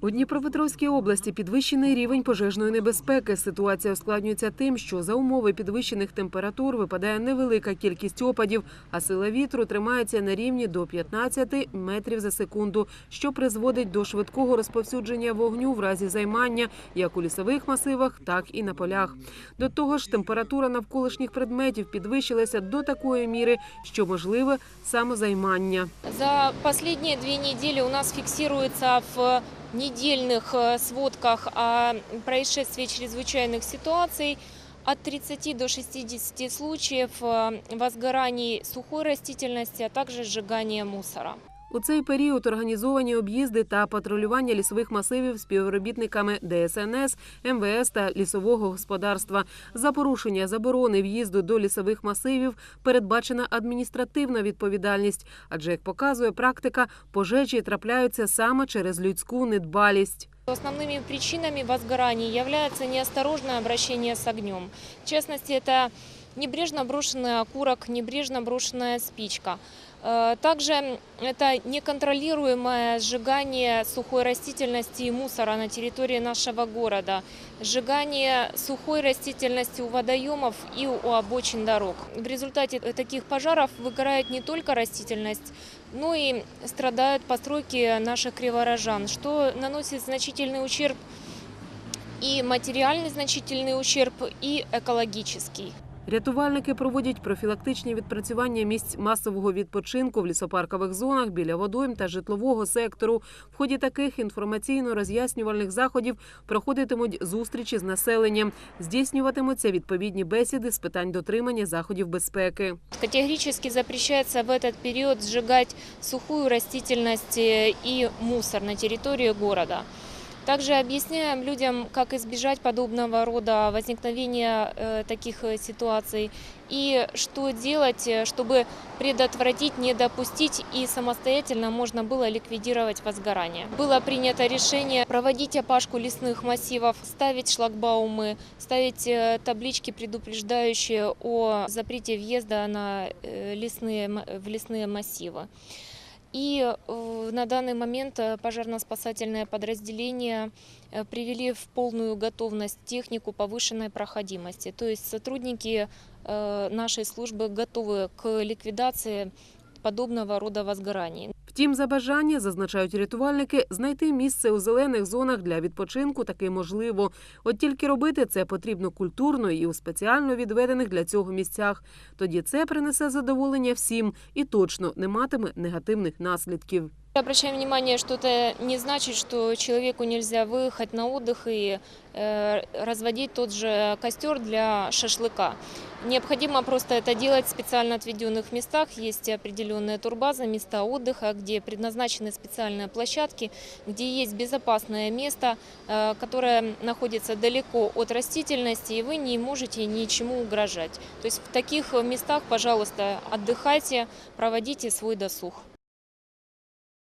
У Дніпропетровській області підвищений рівень пожежної небезпеки. Ситуація ускладнюється тим, що за умови підвищених температур випадає невелика кількість опадів, а сила вітру тримається на рівні до 15 метрів за секунду, що призводить до швидкого розповсюдження вогню в разі займання як у лісових масивах, так і на полях. До того ж, температура навколишніх предметів підвищилася до такої міри, що можливе самозаймання. За последние две недели у нас фиксируется в недельных э, сводках о происшествии чрезвычайных ситуаций от 30 до 60 случаев э, возгораний сухой растительности, а также сжигания мусора. У цей період організовані об'їзди та патрулювання лісових масивів співробітниками ДСНС, МВС та лісового господарства. За порушення заборони в'їзду до лісових масивів передбачена адміністративна відповідальність, адже як показує практика, пожежі трапляються саме через людську недбалість. Основными причинами возгораний является неосторожное обращение с огнем. В частности, это небрежно брошенный окурок, небрежно брошенная спичка. Э, Также это неконтролируемое сжигание сухой растительности и мусора на территории нашего города, сжигание сухой растительности у водоемов и у обочин дорог. В результате таких пожаров выгорает не только растительность, но и страдают постройки наших криворожан, что наносит значительный ущерб и материальный значительный ущерб, и экологический. Рятувальники проводять профілактичні відпрацювання місць масового відпочинку в лісопаркових зонах біля водойм та житлового сектору. В ході таких інформаційно-роз'яснювальних заходів проходитимуть зустрічі з населенням, здійснюватимуться відповідні бесіди з питань дотримання заходів безпеки. Категорически запрещается в этот период сжигать сухую растительность э, и мусор на территории города. Также объясняем людям, как избежать подобного рода возникновения э, таких э, ситуаций и что делать, э, чтобы предотвратить, не допустить и самостоятельно можно было ликвидировать возгорание. Было принято решение проводить опашку лесных массивов, ставить шлагбаумы, ставить таблички, предупреждающие о запрете въезда на лесные, в лесные массивы. И э, на данный момент э, пожарно-спасательное подразделение э, привели в полную готовность технику повышенной проходимости. То есть сотрудники э, нашей службы готовы к ликвидации подобного рода возгораний. Втім, за бажання, зазначають рятувальники, знайти місце у зелених зонах для відпочинку таки можливо. От тільки робити це потрібно культурно і у спеціально відведених для цього місцях. Тоді це принесе задоволення всім і точно не матиме негативних наслідків. Обращаем внимание, что это не значит, что человеку нельзя выехать на отдых и э, разводить тот же костер для шашлыка. Необходимо просто это делать в специально отведенных местах. Есть определенные турбазы, места отдыха, где предназначены специальные площадки, где есть безопасное место, э, которое находится далеко от растительности, и вы не можете ничему угрожать. То есть в таких местах, пожалуйста, отдыхайте, проводите свой досуг.